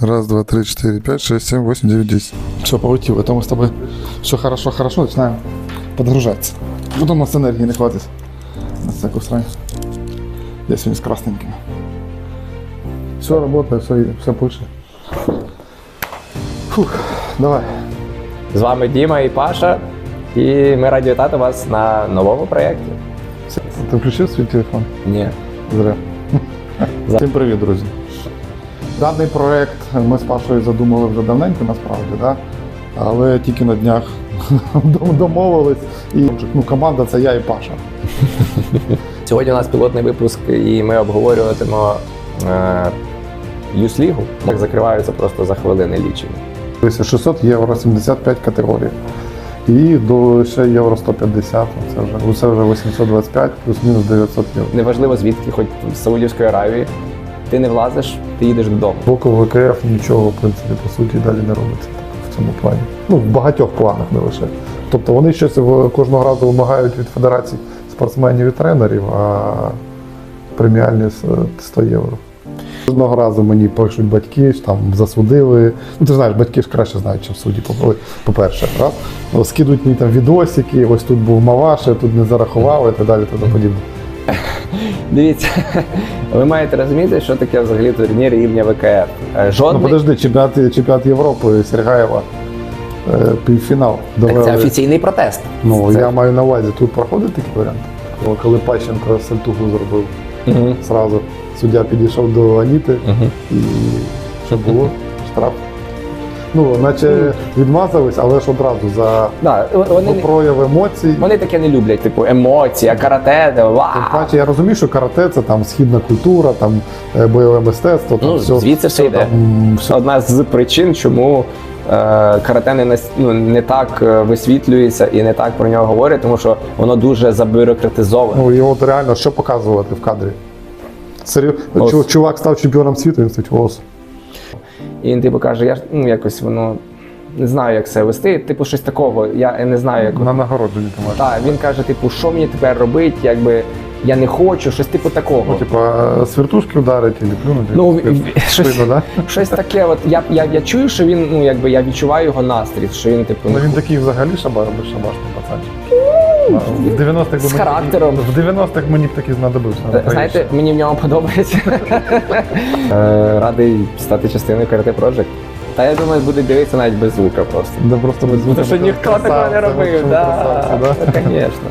Раз, два, три, четыре, пять, шесть, семь, восемь, девять, десять. Все, полетело. Это мы с тобой все хорошо, хорошо, начинаем подгружаться. Потом у нас энергии не хватит. На всякую срань. Я сегодня с красненьким. Все работает, все, все пышет. Фух, давай. З вами Діма і Паша, і ми раді вітати вас на новому проєкті. Ти включив свій телефон? Ні. Зря. Всім привіт, друзі. Даний проект ми з Пашою задумали вже давненько, насправді, да? але тільки на днях домовились. І ну, команда це я і Паша. Сьогодні у нас пілотний випуск, і ми обговорюватимо е, Юслігу. Як закриваються просто за хвилини. Тобто 600 євро, 75 категорій. І до ще євро 150, це вже, це вже 825, плюс-мінус 900 євро. Неважливо звідки, хоч з Саудівської Аравії. Ти не влазиш, ти їдеш додому. Боку ВКФ нічого, в принципі, по суті, далі не робиться в цьому плані. Ну, в багатьох планах не лише. Тобто вони щось кожного разу вимагають від федерацій спортсменів і тренерів, а преміальні 100 євро. Кожного разу мені пишуть батьки, що там засудили. Ну ти знаєш, батьки ж краще знають, чим судді. По-перше, раз. Ну, Скидують мені там відосики, ось тут був Маваше, тут не зарахували і так далі, тому подібне. Дивіться, ви маєте розуміти, що таке взагалі турнір рівня ВКФ. Е, Ну подожди, чемпіонат, чемпіонат Європи Сергаєва, е, півфінал. так це офіційний протест. Ну, Це- я маю на увазі, тут проходить такий варіант. Коли Пащенко сальтуху зробив, Мгм. зразу суддя підійшов до Аніти Мгм. і що було? Штраф. Ну, наче відмазались, але ж одразу за Да, вони, прояв емоцій. вони таке не люблять, типу емоції, а карате, де, Тим вау. паче, я розумію, що карате це там східна культура, там е, бойове мистецтво, там Ну, все, звідси все йде. там, все Одна з причин, чому е, карате не, нас- ну, не так е, висвітлюється і не так про нього говорять, тому що воно дуже забюрократизоване. Ну і от реально що показувати в кадрі? Серйозно, Ос. чувак став чемпіоном світу, він стоїть ос. І він типу каже, я ж ну якось воно не знаю, як це вести. Типу, щось такого. Я не знаю, як На нагородженні ти маєш. так. Він каже, типу, що мені тепер робити, якби я не хочу, щось типу такого. Ну, типа, з вертушки ударить і плюнути. Ну, Типу, щось- да? Щось таке, от я, я, я чую, що він, ну якби я відчуваю його настрій, що він, типу, Ну він такий взагалі шаба, безшабашний пацанчик. В 90-х би З мені- характером. В 90-х мені б таки знадобився. Знаєте, мені в ньому подобається. Е, Радий стати частиною Karate Project. Та я думаю, будуть дивитися навіть без звука просто. Да просто без Тому що ніхто такого не робив, да? да, звісно.